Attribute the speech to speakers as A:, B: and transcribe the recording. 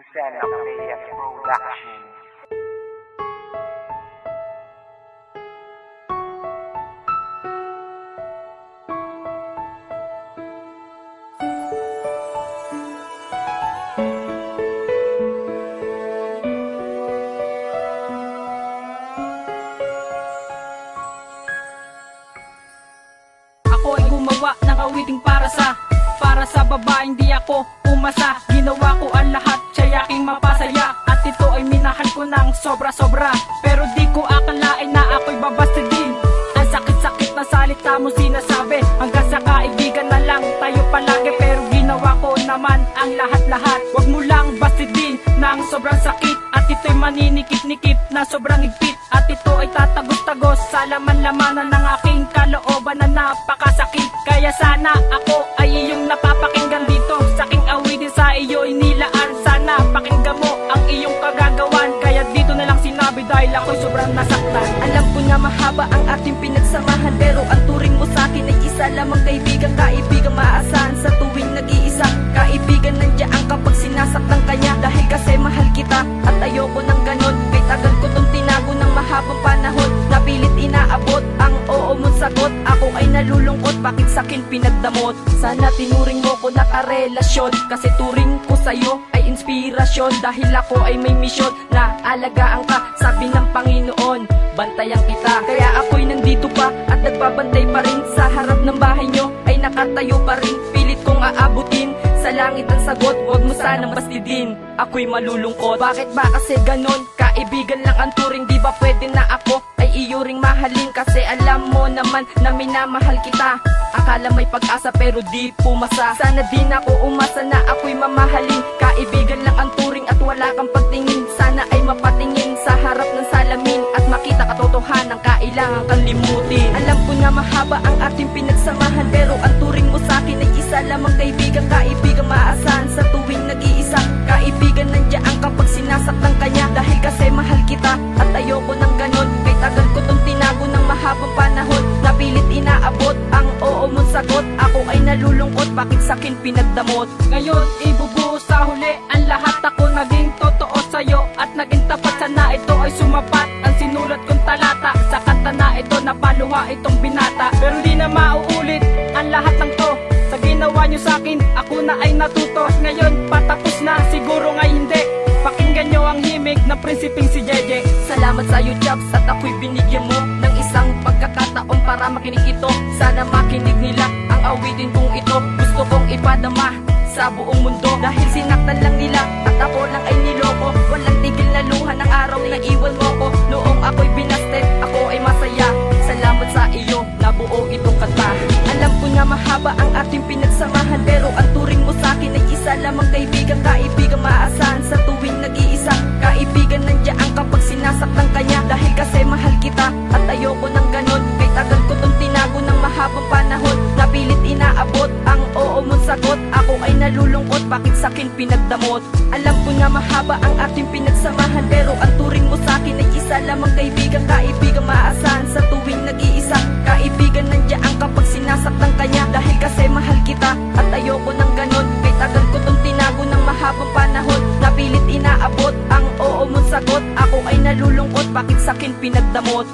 A: Lucena Players Production.
B: Ako ay gumawa ng awiting para sa Para sa babaeng di ako umasa Ginawa ko ang lahat, mapasaya At ito ay minahal ko ng sobra-sobra. Pero di ko akalain na ako'y babastidin Ang sakit-sakit na salita mo sinasabi. Hanggang sa kaibigan na lang tayo palagi. Pero ginawa ko naman ang lahat-lahat. Huwag mo lang bastidin ng sobrang sakit. At ito'y maninikip-nikip na sobrang higpit. At ito ay tatagos-tagos sa laman-lamanan ng aking kalooban na napakasakit. Kaya sana ako ay iyong napapakinggan dahil ako'y sobrang nasaktan.
C: Alam ko na mahaba ang ating pinagsamahan Pero ang turing mo sa akin ay isa lamang. Kaibigan Kaibigan maasahan sa tuwing nag-iisa. Kaibigan nandiyan kapag sinasaktan kanya Dahil kasi mahal kita at ayoko ng ganon Kay tagal ko tong tinago ng mahabang panahon. Napilit inaabot ang oo mong sagot. Ako ay nalulungkot bakit sakin pinagdamot? Sana tinuring mo ko na karelasyon. Kasi turing ko sa'yo ay inspirasyon Dahil ako ay may misyon. Na alagaan ka Sabi ng Panginoon, bantayan kita. Kaya ako'y nandito pa at nagbabantay pa rin. Sa harap ng bahay nyo ay nakatayo pa rin. Pilit kong aabutin sa langit ang sagot. Huwag mo sanang bastidin, ako'y malulungkot. Bakit ba kasi ganon? Kaibigan lang ang turing. Di ba pwede na ako ay iyo ring mahalin? Kasi alam mo naman na minamahal kita Akala may pag-asa pero di pumasa. Sana din ako umasa na ako'y mamahalin. Kaibigan lang ang turing at wala kang pagtingin. Sana ay mapatingin sa harap ng salamin At makita katotohanan kailangan kang limutin. Alam ko na mahaba ang ating pinagsamahan Pero ang turing mo sa akin ay isa lamang kaibigan Kaibigan maasahan sa ay nalulungkot bakit sakin pinagdamot?
B: Ngayon ibubuhos sa huli Ang lahat. Ako naging totoo sa'yo At naging tapat sana ito ay sumapat Ang sinulat kong talata. Sa kanta na ito napaluha itong binata. Pero di na mauulit ang lahat ng to. Sa ginawa nyo sa'kin Ako na ay natuto Ngayon patapos na siguro nga hindi. Pakinggan nyo ang himig ng prinsiping si Jeje.
C: Salamat sa iyo Jobs at ako'y binigyan mo Ng isang pagkakataon para makinig ito. Sana makinig nila. Ang awitin kong ito Gusto kong ipadama sa buong mundo. Dahil sinaktan lang nila at ako lang ay niloko. Walang tigil na luha ng araw na iwan mo ko. Noong ako'y binasted, ako ay masaya. Salamat sa iyo, nabuo itong kanta. Alam ko na mahaba ang ating pinagsamahan Pero ang turing mo sa akin ay isa lamang kaibigan Napilit inaabot ang oo mong sagot. Ako ay nalulungkot bakit sakin pinagdamot? Alam ko na mahaba ang ating pinagsamahan Pero ang turing mo sa akin ay isa lamang. Kaibigan Kaibigan maasahan sa tuwing nag-iisa. Kaibigan nandiyan kapag sinasaktan kanya Dahil kasi mahal kita at ayoko ng ganon. Kay tagal ko tong tinago ng mahabang panahon. Napilit inaabot ang oo mong sagot. Ako ay nalulungkot bakit sakin pinagdamot